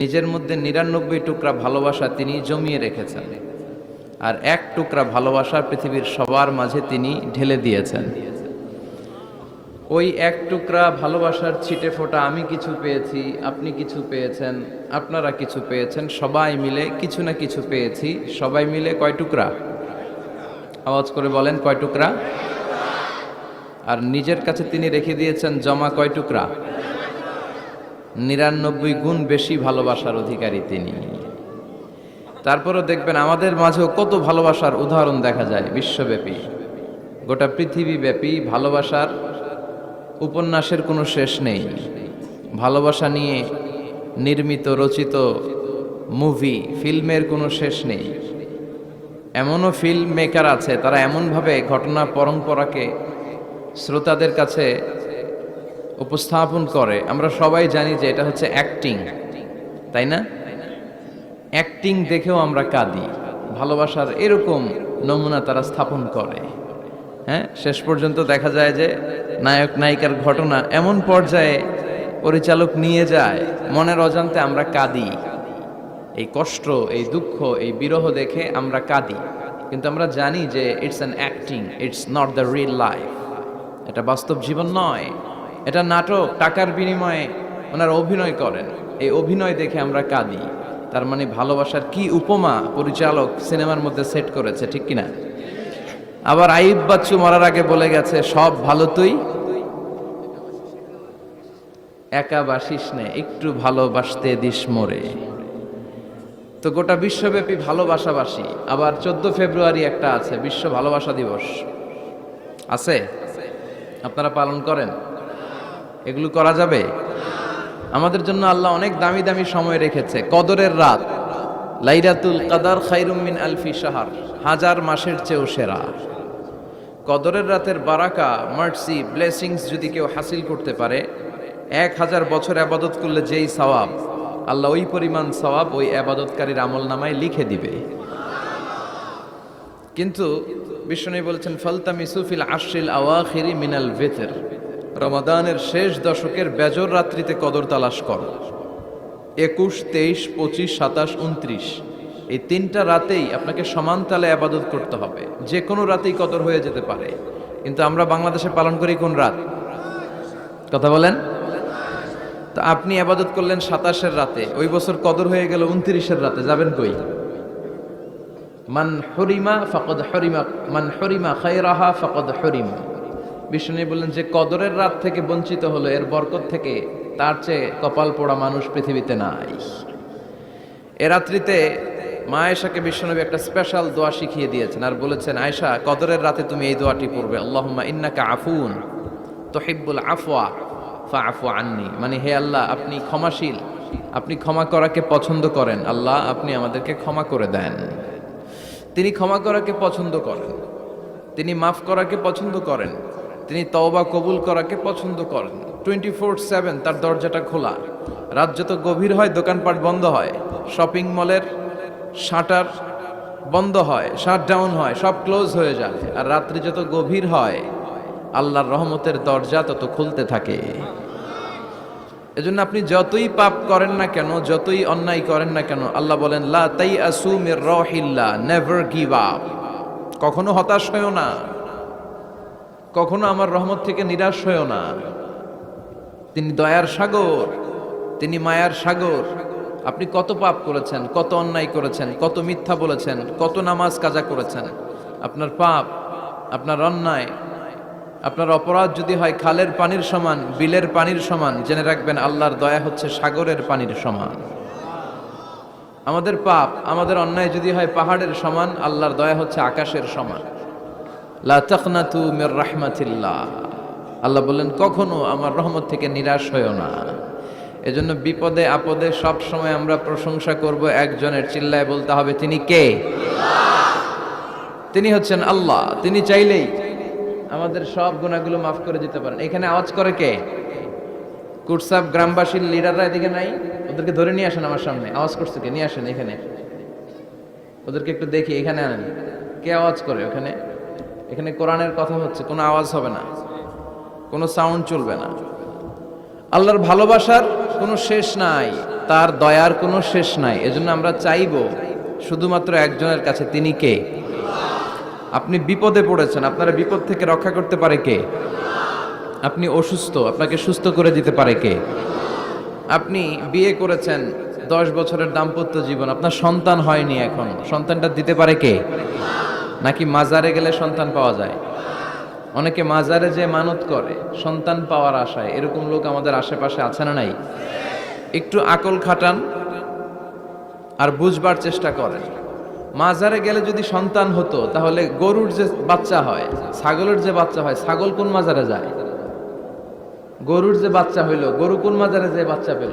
নিজের মধ্যে নিরানব্বই টুকরা ভালোবাসা তিনি জমিয়ে রেখেছেন। আর এক টুকরা ভালোবাসা পৃথিবীর সবার মাঝে তিনি ঢেলে দিয়েছেন। ওই এক টুকরা ভালোবাসার ছিটে ফোঁটা, আমি কিছু পেয়েছি, আপনি কিছু পেয়েছেন, আপনারা কিছু পেয়েছেন, সবাই মিলে কিছু না কিছু পেয়েছি, সবাই মিলে কয় টুকরা? আওয়াজ করে বলেন, কয় টুকরা? আর নিজের কাছে তিনি রেখে দিয়েছেন জমা কয় টুকরা? নিরানব্বই গুণ বেশি ভালোবাসার অধিকারী তিনি। তারপরে দেখবেন আমাদের মাঝেও কত ভালোবাসার উদাহরণ দেখা যায় বিশ্বব্যাপী। গোটা পৃথিবীব্যাপী ভালোবাসার উপন্যাসের কোনো শেষ নেই। ভালোবাসা নিয়ে নির্মিত, রচিত মুভি, ফিল্মের কোনো শেষ নেই। এমনও ফিল্ম মেকার আছে, তারা এমনভাবে ঘটনা পরম্পরাকে শ্রোতাদের কাছে উপস্থাপন করে, আমরা সবাই জানি যে এটা হচ্ছে অ্যাক্টিং তাই না? অ্যাক্টিং দেখেও আমরা কাঁদি, ভালোবাসার এরকম নমুনা তারা স্থাপন করে। হ্যাঁ শেষ পর্যন্ত দেখা যায় যে নায়ক নায়িকার ঘটনা এমন পর্যায়ে পরিচালক নিয়ে যায়, মনের অজান্তে আমরা কাঁদি। এই কষ্ট, এই দুঃখ, এই বিরহ দেখে আমরা কাঁদি। কিন্তু আমরা জানি যে it's an acting it's not the real life এটা বাস্তব জীবন নয়। এটা নাটক, টাকার বিনিময়ে ওনারা অভিনয় করেন। এই অভিনয় দেখে আমরা কাঁদি। তার মানে ভালোবাসার কি উপমা পরিচালক সিনেমার মধ্যে সেট করেছে, ঠিক কিনা? আবার আইব বাচ্চু মরার আগে বলে গেছে, সব ভালো তুই? একা বাসিস নে, একটু ভালোবাসতে দিস মরে। তো গোটা বিশ্বব্যাপী ভালোবাসাবাসী। আবার চোদ্দ ফেব্রুয়ারি একটা আছে, বিশ্ব ভালোবাসা দিবস। আছে? আপনারা পালন করেন? এগুলো করা যাবে? আমাদের জন্য আল্লাহ অনেক দামি দামি সময় রেখেছে। কদরের রাত লাইরাতুল কাদার খাইরুম মিন আলফি শাহার, হাজার মাসের চেয়েও সেরা। কদরের রাতের বারাকা, মার্সি, ব্লেসিংস যদি কেউ হাসিল করতে পারে, এক হাজার বছর আবাদত করলে যেই সওয়াব, আল্লাহ ওই পরিমাণ সওয়াব ওই আবাদতকারীর আমল নামায় লিখে দিবে। কিন্তু বিষ্ণু বলছেন ফলতামি সুফিল আশ্রিল আওয়াখিরি মিনাল ভেতর। রমাদানের শেষ দশকের বেজর রাত্রিতে কদর তালাশ করো। একুশ, তেইশ, পঁচিশ, সাতাশ, উনত্রিশ। এই তিনটা রাতেই আপনাকে সমান তালে আবাদত করতে হবে। যে কোনো রাতেই কদর হয়ে যেতে পারে। কিন্তু আমরা বাংলাদেশে পালন করি কোন রাত? কথা বলেন? তা আপনি আবাদত করলেন সাতাশের রাতে। ওই বছর কদর হয়ে গেল উনত্রিশের রাতে। যাবেন কই? মান হরিমা ফকদ হরিমা, মান হরিমা খায়রাহা ফকদ হরিমা। বিষ্ণু বললেন যে কদরের রাত থেকে বঞ্চিত হলো, এর বরকত থেকে তার চেয়ে কপাল পোড়া মানুষ পৃথিবীতে নাই। এ রাত্রিতে মা আয়েশাকে বিশ্বনবী একটা স্পেশাল দোয়া শিখিয়ে দিয়েছেন আর বলেছেন, আয়েশা, কদরের রাতে তুমি এই দোয়াটি পড়বে। আল্লাহুম্মা ইন্নাকা আফুন তোহিব্বুল আফওয়া ফা আফু আননি। মানে হে আল্লাহ, আপনি ক্ষমাশীল, আপনি ক্ষমা করাকে পছন্দ করেন। আল্লাহ, আপনি আমাদেরকে ক্ষমা করে দেন। তিনি ক্ষমা করাকে পছন্দ করেন। তিনি মাফ করাকে পছন্দ করেন। তিনি তওবা কবুল করাকে পছন্দ করেন। টোয়েন্টি ফোর সেভেন তার দরজাটা খোলা। রাত যত গভীর হয়, দোকানপাট বন্ধ হয়। শপিং মলের শাটার বন্ধ হয় শাট ডাউন হয়, সব ক্লোজ হয়ে যায়। আর রাত্রি যত গভীর হয়, আল্লাহর রহমতের দরজা তত খুলতে থাকে। এজন্য আপনি যতই পাপ করেন না কেন, যতই অন্যায় করেন না কেন, আল্লাহ বলেন, লা তাই আসুমের রহিল্লা নেভার গিভ আপ কখনো হতাশ হয়েও না। কখনো আমার রহমত থেকে নিরাশ হয়েও না। তিনি দয়ার সাগর, তিনি মায়ার সাগর। আপনি কত পাপ করেছেন, কত অন্যায় করেছেন, কত মিথ্যা বলেছেন, কত নামাজ কাজা করেছেন। আপনার পাপ, আপনার অন্যায়, আপনার অপরাধ যদি হয় খালের পানির সমান, বিলের পানির সমান, জেনে রাখবেন আল্লাহর দয়া হচ্ছে সাগরের পানির সমান। আমাদের পাপ, আমাদের অন্যায় যদি হয় পাহাড়ের সমান, আল্লাহর দয়া হচ্ছে আকাশের সমান। আল্লাহ বললেন, কখনো আমার রহমত থেকে নিরাশ হয়েও না। এজন্য বিপদে আপদে সব সময় আমরা প্রশংসা করব, একজনের চিল্লায় বলতে হবে, তিনি কে? তিনি হচ্ছেন আল্লাহ, তিনি চাইলেই আমাদের সব গুণাগুলো মাফ করে দিতে পারেন। এখানে আওয়াজ করে কে? কুটসাব গ্রামবাসীর লিডাররা এদিকে নাই? ওদেরকে ধরে নিয়ে আসেন আমার সামনে। আওয়াজ করছে কে? নিয়ে আসেন এখানে। ওদেরকে একটু দেখি, এখানে আনেন। কে আওয়াজ করে ওখানে? এখানে কোরআনের কথা হচ্ছে, কোনো আওয়াজ হবে না, কোনো সাউন্ড চলবে না। আল্লাহর ভালোবাসার কোনো শেষ নাই, তার দয়ার কোনো শেষ নাই, এজন্য আমরা চাইব শুধুমাত্র একজনের কাছে, তিনি কে? আপনি বিপদে পড়েছেন, আপনারা বিপদ থেকে রক্ষা করতে পারে কে? আপনি অসুস্থ, আপনাকে সুস্থ করে দিতে পারে কে? আপনি বিয়ে করেছেন, দশ বছরের দাম্পত্য জীবন, আপনার সন্তান হয়নি এখন, সন্তানটা দিতে পারে কে? নাকি মাজারে গেলে সন্তান পাওয়া যায়? অনেকে মাজারে যে মানত করে সন্তান পাওয়ার আশায় এরকম লোক আমাদের আশেপাশে আছে না নাই? একটু আকল খাটান আর বুঝবার চেষ্টা করেন। মাজারে গেলে যদি সন্তান হতো তাহলে গরুর যে বাচ্চা হয় ছাগলের যে বাচ্চা হয় ছাগল কোন মাজারে যায়? গরুর যে বাচ্চা হইল গরু কোন মাজারে যে বাচ্চা পেল?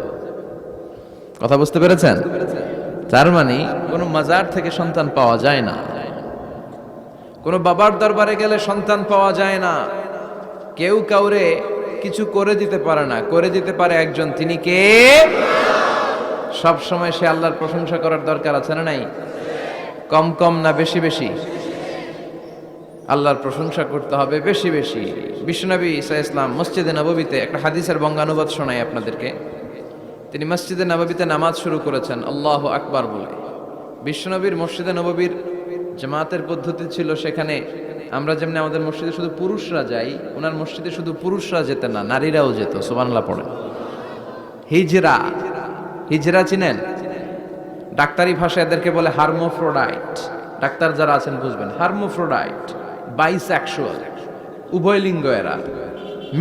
কথা বুঝতে পেরেছেন? তার মানে কোনো মাজার থেকে সন্তান পাওয়া যায় না। কোনো বাবার দরবারে গেলে সন্তান পাওয়া যায় না। কেউ কাউরে কিছু করে দিতে পারে না। করে দিতে পারে একজন। তিনি কে? সব সময় সে আল্লাহর প্রশংসা করার দরকার আছে না নাই? কম কম না বেশি বেশি? আল্লাহর প্রশংসা করতে হবে বেশি বেশি। বিশ্বনবী ইসা ইসলাম মসজিদে নববীতে একটা হাদিসের বঙ্গানুবাদ শোনাই আপনাদেরকে। তিনি মসজিদে নববীতে নামাজ শুরু করেছেন। আল্লাহ আকবার বলে। বিশ্বনবীর মসজিদে নববীর জামাতের পদ্ধতি ছিল সেখানে আমরা যেমনি আমাদের মসজিদে শুধু পুরুষরা যাই, ওনার মসজিদে শুধু পুরুষরা যেতেন না, নারীরাও যেত সুবানলা পড়ে। হিজরা হিজরা চিনেন? ডাক্তারি ভাষায় এদেরকে বলে হার্মোফ্রোডাইট। ডাক্তার যারা আছেন বুঝবেন, হার্মোফ্রোডাইট বাইসেক্সুয়াল উভয় লিঙ্গ এরা।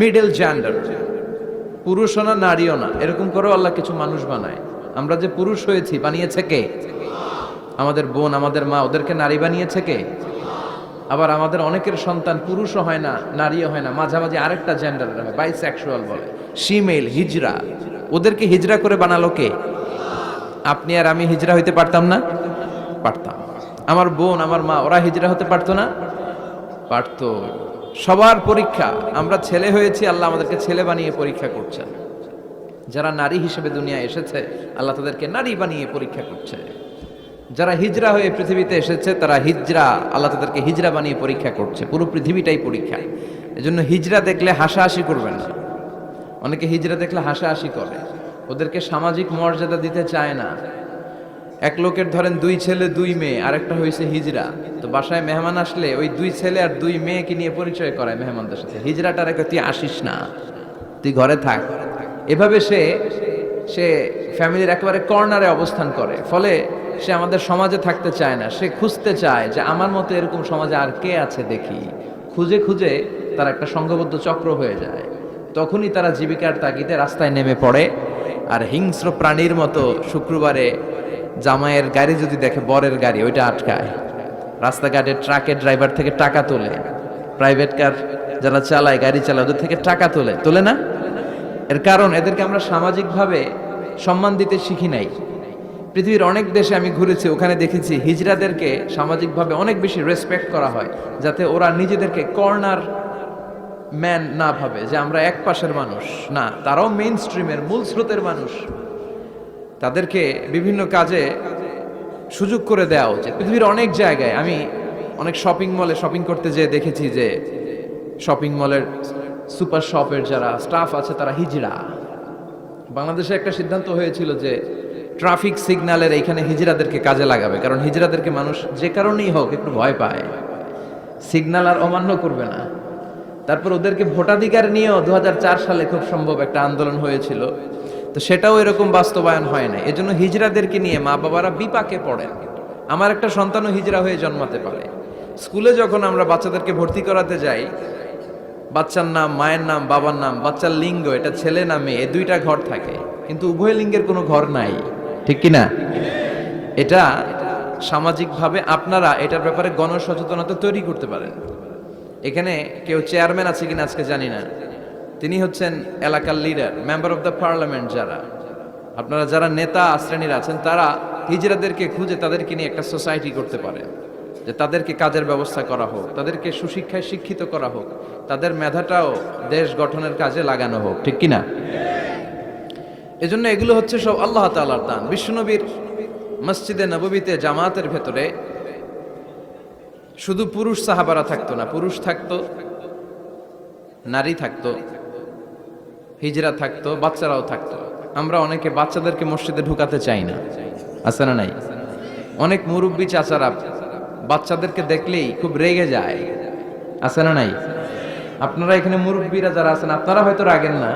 মিডল জেন্ডার পুরুষও না নারীও না, এরকম করেও আল্লাহ কিছু মানুষ বানায়। আমরা যে পুরুষ হয়েছি, বানিয়েছে কে? আমাদের বোন, আমাদের মা, ওদেরকে নারী বানিয়েছে কে? আবার আমাদের অনেকের সন্তান পুরুষও হয় না, নারীও হয় না, মাঝামাঝি আরেকটা জেন্ডারের হয় বাইসেক্সুয়াল বলে। শিমেল হিজরা ওদেরকে হিজরা করে বানালো কে? আপনি আর আমি হিজরা হইতে পারতাম না? পারতাম। আমার বোন, আমার মা, ওরা হিজরা হতে পারতো না? পারতো। সবার পরীক্ষা, আমরা ছেলে হয়েছি, আল্লাহ আমাদেরকে ছেলে বানিয়ে পরীক্ষা করছেন। যারা নারী হিসেবে দুনিয়া এসেছে, আল্লাহ তাদেরকে নারী বানিয়ে পরীক্ষা করছে। যারা হিজরা হয়ে পৃথিবীতে এসেছে, তারা হিজরা, আল্লাহ তাদেরকে হিজরা বানিয়ে পরীক্ষা করছে। পুরো পৃথিবীটাই পরীক্ষা। এজন্য হিজরা দেখলে হাসাহাসি করবেন না। অনেকে হিজরা দেখলে হাসাহাসি করে। ওদেরকে সামাজিক মর্যাদা দিতে চায় না। এক লোকের ধরেন দুই ছেলে, দুই মেয়ে, আরেকটা হয়েছে হিজরা। তো বাসায় মেহমান আসলে ওই দুই ছেলে আর দুই মেয়েকে নিয়ে পরিচয় করায় মেহমানদের সাথে। হিজরাটা রেখে তুই আসিস না। তুই ঘরে থাক। এভাবে সে সে ফ্যামিলির একেবারে কর্নারে অবস্থান করে। ফলে সে আমাদের সমাজে থাকতে চায় না। সে খুঁজতে চায় যে আমার মতো এরকম সমাজে আর কে আছে দেখি। খুঁজে খুঁজে তার একটা সংঘবদ্ধ চক্র হয়ে যায়। তখনই তারা জীবিকার তাগিদে রাস্তায় নেমে পড়ে। আর হিংস্র প্রাণীর মতো শুক্রবারে জামাইয়ের গাড়ি যদি দেখে, বরের গাড়ি, ওইটা আটকায়। রাস্তাঘাটে ট্রাকের ড্রাইভার থেকে টাকা তোলে। প্রাইভেট কার যারা চালায়, গাড়ি চালায়, ওদের থেকে টাকা তোলে। তোলে না? এর কারণ এদেরকে আমরা সামাজিকভাবে সম্মান দিতে শিখি নাই। পৃথিবীর অনেক দেশে আমি ঘুরেছি, ওখানে দেখেছি হিজড়াদেরকে সামাজিকভাবে অনেক বেশি রেসপেক্ট করা হয়, যাতে ওরা নিজেদেরকে কর্নার ম্যান না ভাবে, যে আমরা এক পাশের মানুষ। না, তারাও মেইন স্ট্রিমের মূল স্রোতের মানুষ। তাদেরকে বিভিন্ন কাজে সুযোগ করে দেওয়া উচিত। পৃথিবীর অনেক জায়গায় আমি অনেক শপিং মলে শপিং করতে যেয়ে দেখেছি যে শপিং মলের সুপার শপের যারা স্টাফ আছে, তারা হিজড়া। বাংলাদেশে একটা সিদ্ধান্ত হয়েছিল যে ট্রাফিক সিগন্যালের এইখানে হিজড়াদেরকে কাজে লাগাবে, কারণ হিজড়াদেরকে মানুষ যে কারণেই হোক একটু ভয় পায়। সিগন্যাল আর অমান্য করবে না। তারপর ওদেরকে ভোটাধিকার নিয়েও দু হাজার চার সালে খুব সম্ভব একটা আন্দোলন হয়েছিল। তো সেটাও এরকম বাস্তবায়ন হয় না এজন্য হিজড়াদেরকে নিয়ে মা বাবারা বিপাকে পড়েন। আমার একটা সন্তানও হিজড়া হয়ে জন্মাতে পারে। স্কুলে যখন আমরা বাচ্চাদেরকে ভর্তি করাতে যাই, বাচ্চার নাম, মায়ের নাম, বাবার নাম, বাচ্চার লিঙ্গ, এটা ছেলে না মেয়ে দুইটা ঘর থাকে। কিন্তু উভয় লিঙ্গের কোনো ঘর নাই। ঠিক কি না এটা সামাজিকভাবে আপনারা এটার ব্যাপারে গণসচেতনতা তৈরি করতে পারেন। এখানে কেউ চেয়ারম্যান আছে কিনা আজকে জানি না। তিনি হচ্ছেন এলাকার leader member of the parliament যারা। আপনারা যারা নেতা শ্রেণির আছেন, তারা হিজড়াদেরকে খুঁজে তাদেরকে নিয়ে একটা সোসাইটি করতে পারে। যে তাদেরকে কাজের ব্যবস্থা করা হোক, তাদেরকে সুশিক্ষায় শিক্ষিত করা হোক, তাদের মেধাটাও দেশ গঠনের কাজে লাগানো হোক, ঠিক কিনা? এজন্য এগুলো হচ্ছে সব আল্লাহ তাআলার দান। বিশ্বনবীর মসজিদে নববীতে জামাতের ভেতরে শুধু পুরুষ সাহাবারা থাকতো না, পুরুষ থাকতো, নারী থাকতো, হিজরা থাকতো, বাচ্চারাও থাকতো। আমরা অনেকে বাচ্চাদেরকে মসজিদে ঢুকাতে চাই না। আছে না নাই? অনেক মুরব্বী চাচারা বাচ্চাদেরকে দেখলেই খুব রেগে যায়। আছে না নাই? আপনারা এখানে মুরব্বীরা যারা আছেন, আপনারা হয়তো রাগেন না।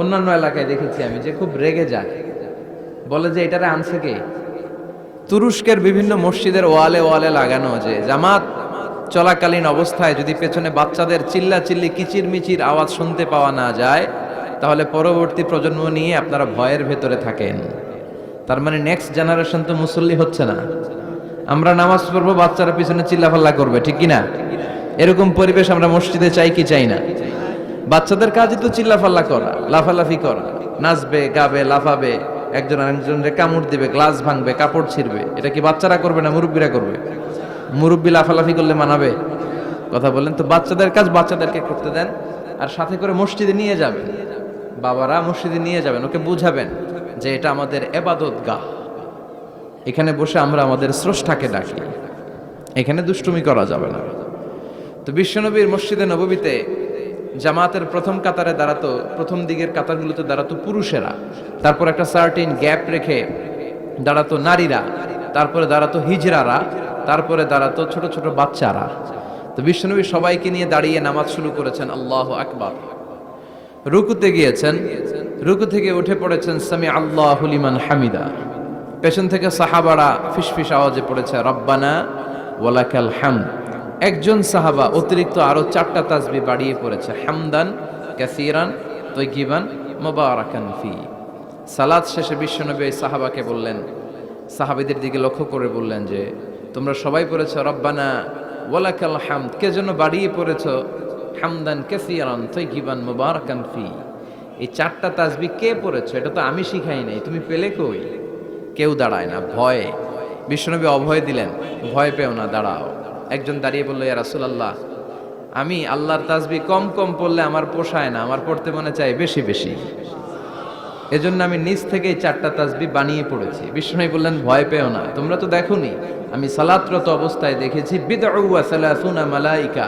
অন্যান্য এলাকায় দেখেছি আমি যে খুব রেগে যায়। বলে যে, এটারে আনছে কে? তুরস্কের বিভিন্ন মসজিদের ওয়ালে ওয়ালে লাগানো যে, জামাত, চলাকালীন অবস্থায় যদি পেছনে বাচ্চাদের চিল্লা চিল্লি কিচির মিচির আওয়াজ শুনতে পাওয়া না যায়, তাহলে পরবর্তী প্রজন্ম নিয়ে আপনারা ভয়ের ভেতরে থাকেন। তার মানে নেক্সট জেনারেশন তো মুসল্লি হচ্ছে না। আমরা নামাজ পড়ব, বাচ্চারা পিছনে চিল্লাফাল্লা করবে, ঠিক কি না এরকম পরিবেশ আমরা মসজিদে চাই কি চাই না? বাচ্চাদের কাজই তো চিল্লাফাল্লা করা, লাফালাফি করা। নাচবে, গাবে, লাফাবে, একজন আরেকজনকে কামড় দিবে, গ্লাস ভাঙবে, কাপড় ছিঁড়বে। এটা কি বাচ্চারা করবে না মুরব্বীরা করবে? মুরব্বী লাফালাফি করলে মানাবে? কথা বললেন, তো বাচ্চাদের কাজ বাচ্চাদেরকে করতে দেন, আর সাথে করে মসজিদে নিয়ে যাবেন। বাবারা মসজিদে নিয়ে যাবেন, ওকে বুঝাবেন যে এটা আমাদের এবাদত গাহ এখানে বসে আমরা আমাদের স্রষ্টাকে ডাকি। এখানে দুষ্টুমি করা যাবে না। তো বিশ্বনবীর মসজিদে নববীতে জামাতের প্রথম কাতারে দাঁড়াতো, প্রথম দিকের কাতারগুলোতে দাঁড়াতো পুরুষেরা। তারপর একটা সার্টিন গ্যাপ রেখে দাঁড়াতো নারীরা, তারপরে দাঁড়াতো হিজরারা, তারপরে দাঁড়াতো ছোট ছোট বাচ্চারা। তো বিশ্বনবী সবাইকে নিয়ে দাঁড়িয়ে নামাজ শুরু করেছেন, আল্লাহ আকবার। রুকুতে গিয়েছেন, রুকু থেকে উঠে পড়েছেন, সামি আল্লাহ হুলিমান হামিদা। পেছন থেকে সাহাবারা ফিসফিস আওয়াজে পড়েছে, রব্বানা ওয়ালাকাল হাম একজন সাহাবা অতিরিক্ত আরও চারটা তাসবি বাড়িয়ে পড়েছে। হামদান, কাসিরান তৈগিবান মোবারাকান ফি। সালাদ শেষে বিশ্বনবী সাহাবাকে বললেন, সাহাবিদের দিকে লক্ষ্য করে বললেন যে, তোমরা সবাই পড়েছ রব্বানা ওয়ালাকাল হামদ। কে জন্য বাড়িয়ে পড়েছ হামদান, কাসিরান তৈগিবান মোবারাকান ফি? এই চারটা তাজবি কে পড়েছ? এটা তো আমি শিখাই নাই। তুমি পেলে কই? কেউ দাঁড়ায় না। ভয়ে। বিশ্বনবী অভয় দিলেন, ভয় পেও না, দাঁড়াও। একজন দাঁড়িয়ে বলল, ইয়া রাসূলুল্লাহ, আমি আল্লাহর তাজবি কম কম পড়লে আমার পোষায় না, আমার পড়তে মনে চাই বেশি বেশি। এজন্য আমি নিজ থেকেই চারটা তাসবি বানিয়ে পড়েছি। বিষ্ণু বললেন, ভয় পেও না, তোমরা তো দেখোনি, আমি সালাতরত অবস্থায় দেখেছি মালাইকা,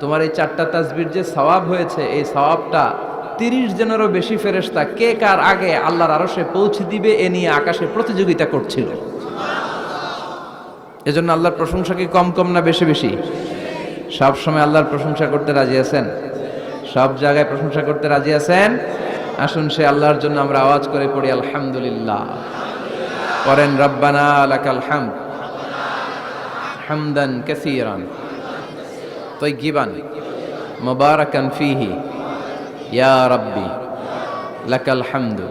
তোমার এই চারটা তাসবির যে সওয়াব হয়েছে, এই সওয়াবটা তিরিশ জনেরও বেশি ফেরেশতা, কে কার আগে আল্লাহর আরশে পৌঁছে দিবে, এ নিয়ে আকাশে প্রতিযোগিতা করছিল। এজন্য আল্লাহর প্রশংসা কি কম কম না বেশি বেশি? সব সময় আল্লাহর প্রশংসা করতে রাজি আছেন? সব জায়গায় প্রশংসা করতে রাজি আছেন? আসুন সে আল্লাহর জন্য আমরা আওয়াজ করে পড়ি, আলহামদুলিল্লাহ। করেন রব্বানা লাকাল হাম হামদান কাসীরান তৈগিবান মুবারাকান ফিহি ইয়া রাব্বি লাকাল হামদু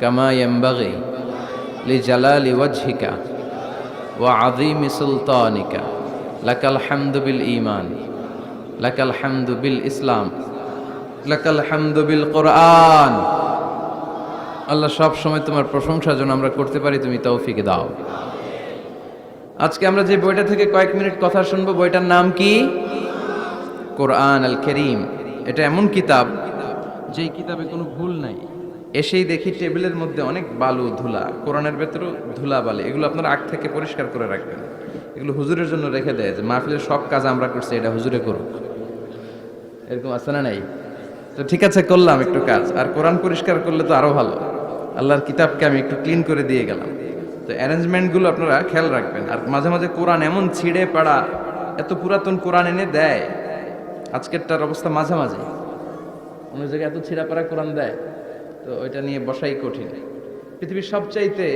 কামা ইয়ানবাগি লিজালালি ওয়াজহিকা ওয়া আদিম সুলতানিকা, লাকাল হামদুবিল ইমান লাকাল হামদুবিল ইসলাম, লাকাল হামদুবিল কোরআন। আল্লাহ সব সময় তোমার প্রশংসা যেন আমরা করতে পারি, তুমি তৌফিক দাও। আজকে আমরা যে বইটা থেকে কয়েক মিনিট কথা শুনব, বইটার নাম কি? কোরআন আল করিম এটা এমন কিতাব, যেই কিতাবে কোনো ভুল নাই। এসেই দেখি টেবিলের মধ্যে অনেক বালু, ধুলা, কোরআনের ভেতরেও ধুলা বালি, এগুলো আপনার আগ থেকে পরিষ্কার করে রাখবেন। এগুলো হুজুরের জন্য রেখে দেয় যে মাহফিলের সব কাজ আমরা করছি, এটা হুজুরে করুক। এরকম আছে না নাই? তো ঠিক আছে, করলাম একটু কাজ। আর কোরআন পরিষ্কার করলে তো আরও ভালো। আল্লাহর কিতাবকে আমি একটু ক্লিন করে দিয়ে গেলাম। তো অ্যারেঞ্জমেন্টগুলো আপনারা খেয়াল রাখবেন। আর মাঝে মাঝে কোরআন এমন ছিঁড়ে পাড়া, এত পুরাতন কোরআন এনে দেয়। আজকেরটার অবস্থা মাঝামাঝি। অন্য জায়গায় এত ছিঁড়া পাড়া কোরআন দেয়। তো ওইটা নিয়ে বসাই কঠিন। পৃথিবীর সবচাইতে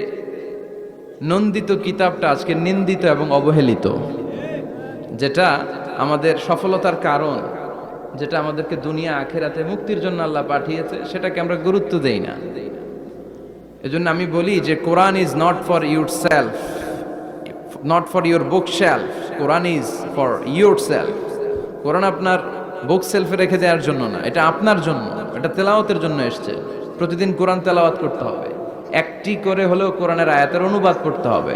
নন্দিত কিতাবটা আজকে নিন্দিত এবং অবহেলিত, যেটা আমাদের সফলতার কারণ, যেটা আমাদেরকে দুনিয়া, আখেরাতে মুক্তির জন্য আল্লাহ পাঠিয়েছে, সেটাকে আমরা গুরুত্ব দেই না। এজন্য আমি বলি যে Quran is not for yourself not for your bookshelf Quran is for yourself Quran আপনার বুক সেলফে রেখে দেওয়ার জন্য না, এটা আপনার জন্য, এটা তেলাওতের জন্য এসছে। প্রতিদিন কোরআন তেলাওয়াত করতে হবে। একটি করে হলেও কোরআনের আয়াতের অনুবাদ করতে হবে।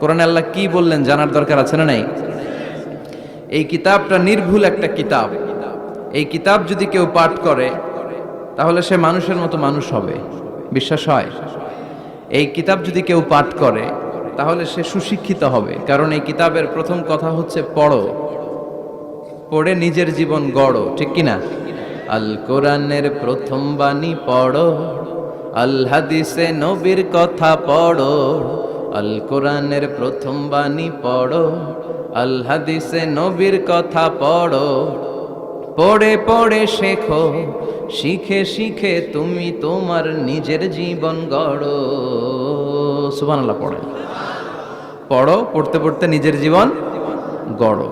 কোরআনে আল্লাহ কি বললেন জানার দরকার আছে না নাই? এই কিতাবটা নির্ভুল একটা কিতাব। এই কিতাব যদি কেউ পাঠ করে, তাহলে সে মানুষের মতো মানুষ হবে। বিশ্বাস হয়? এই কিতাব যদি কেউ পাঠ করে, তাহলে সে সুশিক্ষিত হবে। কারণ এই কিতাবের প্রথম কথা হচ্ছে পড়ো। পড়ে নিজের জীবন গড়ো, ঠিক কিনা? আল কোরআনের প্রথম বাণী পড়ো, আল হাদিসে নবীর কথা পড়ো, আল কোরআনের প্রথম বাণী পড়ো, আল হাদিসে নবীর কথা পড়ো। পড়ে পড়ে শেখো, শিখে শিখে তুমি তোমার নিজের জীবন গড়ো। সুবহানাল্লাহ পড়ে। পড়ো, পড়তে পড়তে নিজের জীবন গড়ো।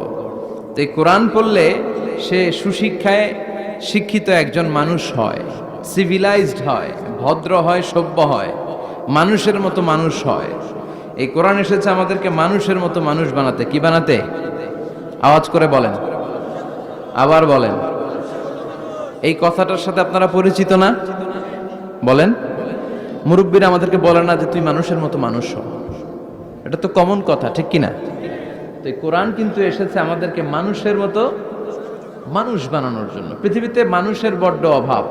তো কোরআন পড়লে সে সুশিক্ষায় শিক্ষিত একজন মানুষ হয় সিভিলাইজড হয়, ভদ্র হয়, সভ্য হয়, মানুষের মতো মানুষ হয়। এই কোরআন এসেছে আমাদেরকে মানুষের মতো মানুষ বানাতে। কি বানাতে? আওয়াজ করে বলেন। আবার বলেন। এই কথাটার সাথে আপনারা পরিচিত না? বলেন। মুরব্বীরা আমাদেরকে বলে না যে তুই মানুষের মতো মানুষ হ। এটা তো কমন কথা, ঠিক কি না তো কোরআন কিন্তু এসেছে আমাদেরকে মানুষের মতো মানুষ বানানোর জন্য। পৃথিবীতে মানুষের বড্ড অভাব।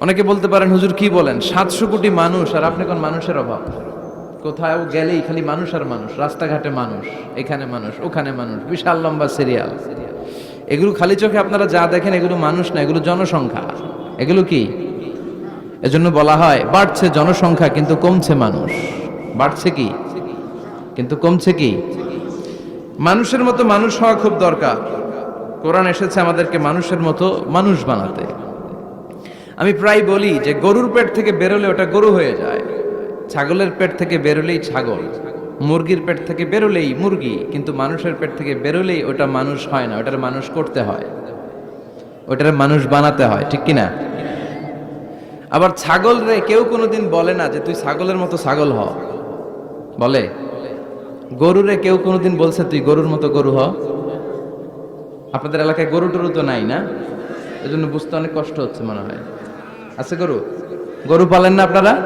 অনেকে বলতে পারেন, হুজুর, কি বলেন? সাতশো কোটি মানুষ, আর আপনি কোন মানুষের অভাব? কোথাও গেলেই খালি মানুষ আর মানুষ, রাস্তাঘাটে মানুষ, এখানে মানুষ, ওখানে মানুষ, বিশাল লম্বা সিরিয়াল। এগুলো খালি চোখে আপনারা যা দেখেন, এগুলো মানুষ না, এগুলো জনসংখ্যা। এগুলো কি? এজন্য বলা হয়, বাড়ছে জনসংখ্যা, কিন্তু কমছে মানুষ। বাড়ছে কি? কিন্তু কমছে কি? মানুষের মতো মানুষ হওয়া খুব দরকার। কোরআন এসেছে আমাদেরকে মানুষের মতো মানুষ বানাতে। আমি প্রায় বলি যে গরুর পেট থেকে বেরোলে ওটা গরু হয়ে যায়। ছাগলের পেট থেকে বেরোলেই ছাগল, মুরগির পেট থেকে বেরোলেই মুরগি, কিন্তু মানুষের পেট থেকে বেরোলেই ওটা মানুষ হয় না, ওটার মানুষ করতে হয়। ওটার মানুষ বানাতে হয়, ঠিক কি না আবার ছাগল রে কেউ কোনোদিন বলে না যে তুই ছাগলের মতো ছাগল হ। বলে? গরুরে কেউ কোনোদিন বলছে তুই গরুর মতো গরু হ। আপনাদের এলাকায় গরু টরু তো নাই না? এজন্য বুঝতে অনেক কষ্ট হচ্ছে মনে হয়। আছে গরু? গরু পালেন না আপনারা?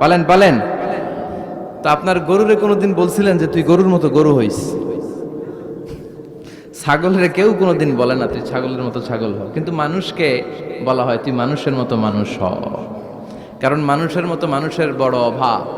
পালেন পালেন। তো আপনার গরুরে কোনোদিন বলছিলেন যে তুই গরুর মতো গরু হইস? ছাগলের কেউ কোনোদিন বলে না, তুই ছাগলের মতো ছাগল হ। কিন্তু মানুষকে বলা হয়, তুই মানুষের মতো মানুষ হ। কারণ মানুষের মতো মানুষের বড় অভাব।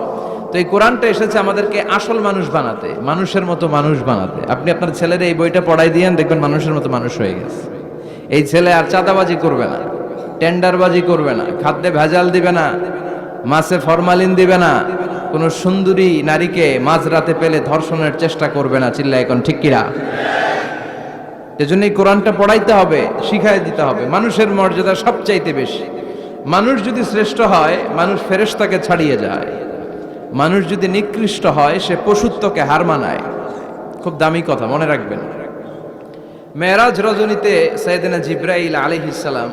তো এই কোরআনটা এসেছে আমাদেরকে আসল মানুষ বানাতে, মানুষের মতো মানুষ বানাতে। আপনি আপনার ছেলের এই বইটা পড়াই দিয়েন, দেখবেন মানুষের মতো মানুষ হয়ে গেছে। এই ছেলে আর চাঁদাবাজি করবে না, টেন্ডারবাজি করবে না, খাদ্যে ভেজাল দিবে না, মাছে ফরমালিন দিবে না, কোনো সুন্দরী নারীকে মাঝরাতে পেলে ধর্ষণের চেষ্টা করবে না চিল্লা এখন ঠিক কিরা? এজন্য এই কোরআনটা পড়াইতে হবে, শিখাই দিতে হবে, মানুষের মর্যাদা সবচাইতে বেশি। মানুষ যদি শ্রেষ্ঠ হয়, মানুষ ফেরেশতাকে ছাড়িয়ে যায়। মানুষ যদি নিকৃষ্ট হয়, সে পশুত্বকে হার মানায়। খুব দামি কথা, মনে রাখবেন। মেয়েরাজ রজনীতে সৈয়দিনা জিব্রাইল আলিহিসাল্লাম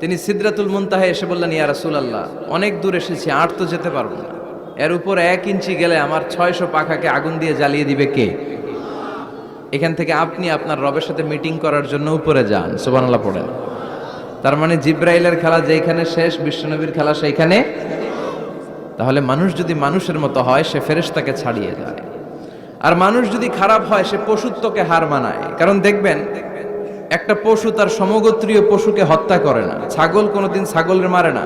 তিনি সিদ্রাতুল মুনতাহে এসে বললেন, ইয়া রাসূলুল্লাহ, অনেক দূর এসেছি আট তো যেতে পারব না। এর উপর এক ইঞ্চি গেলে আমার ছয়শো পাখাকে আগুন দিয়ে জ্বালিয়ে দিবে কে? এখান থেকে আপনি আপনার রবের সাথে মিটিং করার জন্য উপরে যান, সুবহানাল্লাহ পড়েন। তার মানে জিব্রাইলের খেলা যেখানে শেষ, বিশ্বনবীর খেলা সেইখানে তাহলে মানুষ যদি মানুষের মতো হয়, সে ফেরেশতাকে ছাড়িয়ে যায়। আর মানুষ যদি খারাপ হয়, সে পশুত্বকে হার মানায়। কারণ দেখবেন, একটা পশু তার সমগোত্রীয় পশুকে হত্যা করে না। ছাগল কোনোদিন ছাগলের মারে না।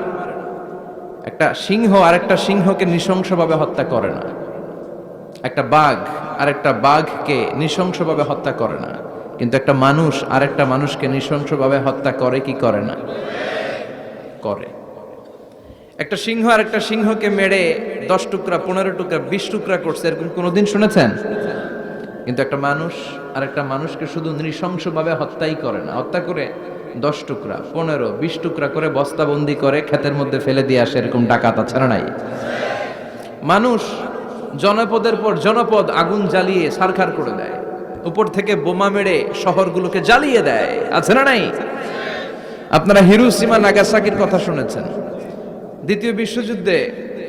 একটা সিংহ আর একটা সিংহকে নৃশংসভাবে হত্যা করে না। একটা বাঘ আর একটা বাঘকে নৃশংসভাবে হত্যা করে না। কিন্তু একটা মানুষ আর একটা মানুষকে নৃশংসভাবে হত্যা করে কি করে না? করে। একটা সিংহ আর একটা সিংহকে মেরে দশ টুকরা, পনেরো টুকরা, বিশ টুকরা করছে, এরকম কোনোদিন শুনেছেন? কিন্তু একটা মানুষ আর একটা মানুষকে শুধু নৃশংসভাবে হত্যাই করে না। হত্যা করে দশ টুকরা, পনেরো, বিশ টুকরা করে বস্তাবন্দি করে ক্ষেতের মধ্যে ফেলে দিয়ে আসে, এরকম ডাকাত ছাড়া নাই? মানুষ জনপদের পর জনপদ আগুন জ্বালিয়ে সারখার করে দেয়। উপর থেকে বোমা মেরে শহরগুলোকে জ্বালিয়ে দেয়। আছে না নাই? আপনারা হিরুসীমা, নাগাসাকির কথা শুনেছেন। দ্বিতীয় বিশ্বযুদ্ধে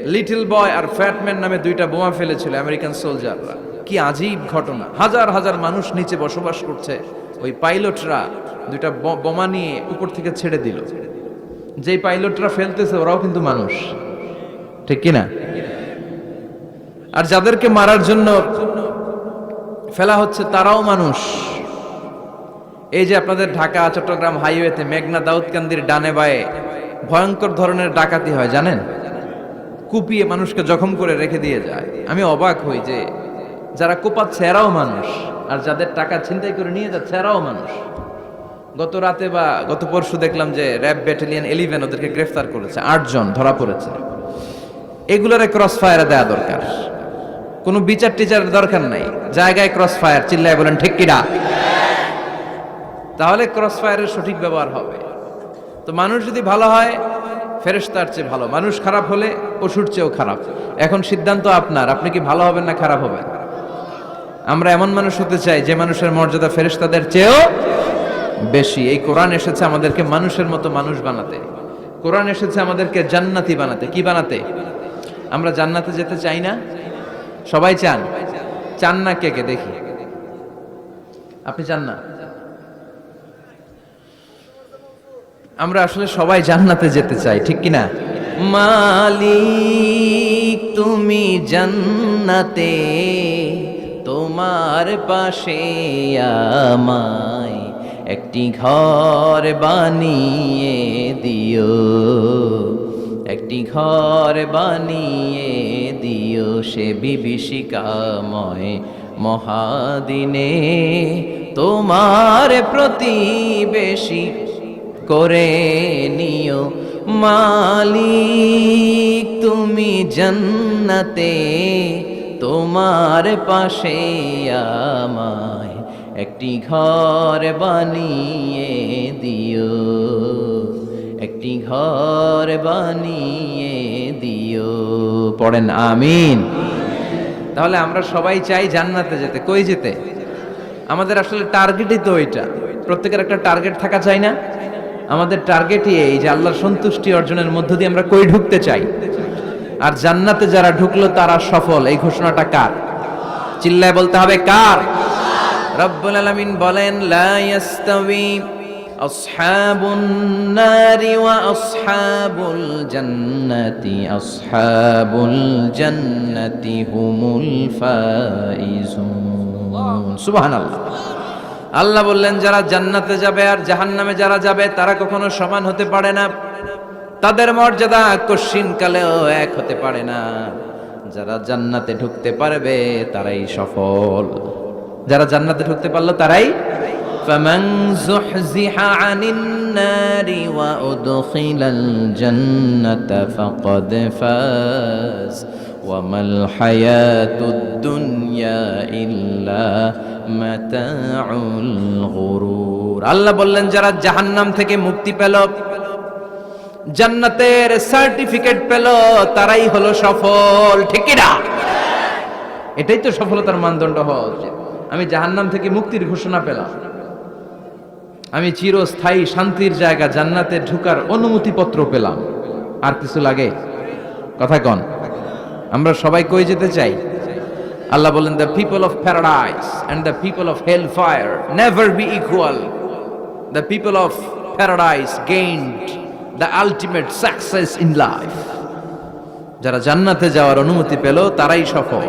লিটল বয় আর ফ্যাটম্যান নামে দুইটা বোমা ফেলেছিল আমেরিকান সোলজাররা। কি আজীব ঘটনা। হাজার হাজার মানুষ নিচে বসবাস করছে। ওই পাইলটরা দুইটা বোমা নিয়ে উপর থেকে ছেড়ে দিল। যেই পাইলটরা ফেলতেছে ওরাও কিন্তু মানুষ। ঠিক কিনা আর যাদেরকে মারার জন্য ফেলা হচ্ছে তারাও মানুষ। এই যে আপনাদের ঢাকা, চট্টগ্রাম হাইওয়েতে মেঘনা দাউদকান্দির ডানে বায়ে ভয়ঙ্কর ধরনের ডাকাতি হয়, জানেন? কুপিয়ে মানুষকে জখম করে রেখে দিয়ে যায়। আমি অবাক হই যে যারা কোপাচ্ছে এরাও মানুষ, আর যাদের টাকা ছিনতাই করে নিয়ে যাচ্ছে এরাও মানুষ। গত রাতে বা গত পরশু দেখলাম যে র্যাব ব্যাটালিয়ন এলিভেন ওদেরকে গ্রেফতার করেছে, আটজন ধরা পড়েছে। এগুলোরে ক্রস ফায়ারে দেওয়া দরকার। কোনো বিচার টিচারের দরকার নাই। জায়গায় ক্রস ফায়ার চিল্লায় বলেন ঠিক কিনা তাহলে ক্রস ফায়ারের সঠিক ব্যবহার হবে। তো মানুষ যদি ভালো হয়, ফেরেশতার চেয়ে ভালো। মানুষ খারাপ হলে পশুর চেয়েও খারাপ। এখন সিদ্ধান্ত আপনার। আপনি কি ভালো হবেন না খারাপ হবেন? আমরা এমন মানুষ হতে চাই, যে মানুষের মর্যাদা ফেরেশতাদের চেয়েও বেশি। এই কোরআন এসেছে আমাদেরকে মানুষের মতো মানুষ বানাতে। কোরআন এসেছে আমাদেরকে জান্নাতি বানাতে। কি বানাতে? আমরা জান্নাতে যেতে চাই না? সবাই চান? চান না কে কে? দেখি। আপনি চান না? আমরা আসলে সবাই জান্নাতে যেতে চাই, ঠিক কি না মালিক, তুমি জান্নাতে, তোমার পাশে আমায় একটি ঘর বানিয়ে দিও, একটি ঘর বানিয়ে দিও সে বিভীষিকাময় মহাদিনে। তোমার প্রতিবেশী করে নিও। মালিক, তুমি জান্নাতে, তোমার পাশে আমায় একটি ঘর বানিয়ে দিও। একটি ঘর বানিয়ে দিও। পড়েন, আমিন। তাহলে আমরা সবাই চাই জান্নাতে যেতে। কই যেতে? আমাদের আসলে টার্গেটই তো ওইটা প্রত্যেকের একটা টার্গেট থাকা চাই না? আমাদের টার্গেটই এই যে আল্লাহর সন্তুষ্টি অর্জনের মধ্য দিয়ে আমরা কই ঢুকতে চাই? আর জান্নাতে যারা ঢুকলো তারা সফল, এই ঘোষণাটা কার? চিল্লায় বলতে হবে কার? রব্বুল আলামিন বলেন, লা ইয়াস্তাবি আসহাবুন নারি ওয়া আসহাবুল জান্নাতি আসহাবুল জান্নাতি হুমুল ফাইজুন। সুবহানাল্লাহ। আল্লাহ বললেন যারা জান্নাতে যাবে আর জাহান্নামে যারা যাবে তারা কখনো সমান হতে পারে না তাদের মর্যাদা কশিন কালেও এক হতে পারে না যারা জান্নাতে ঢুকতে পারবে তারাই সফল যারা জান্নাতে ঢুকতে পারলো তারাই فمن زحزح عن النار وأدخل الجنة فقد فاز وما الحياة الدنيا إلا متاع الغرور আল্লাহ বললেন যারা জাহান্নাম থেকে মুক্তি পেল জান্নাতের সার্টিফিকেট পেল তারাই হলো সফল ঠিক কি না এটাই তো সফলতার মানদণ্ড হওয়া উচিত আমি জাহান্নাম থেকে মুক্তির ঘোষণা পেলাম আমি চিরস্থায়ী শান্তির জায়গা জান্নাতে ঢুকার অনুমতিপত্র পেলাম আর কিছু লাগে কথা কন আমরা সবাই কই যেতে চাই? আল্লাহ বলেন the people of paradise and the people of hell fire never be equal the people of paradise gained the ultimate success in life যারা জান্নাতে যাওয়ার অনুমতি পেল, তারাই সফল।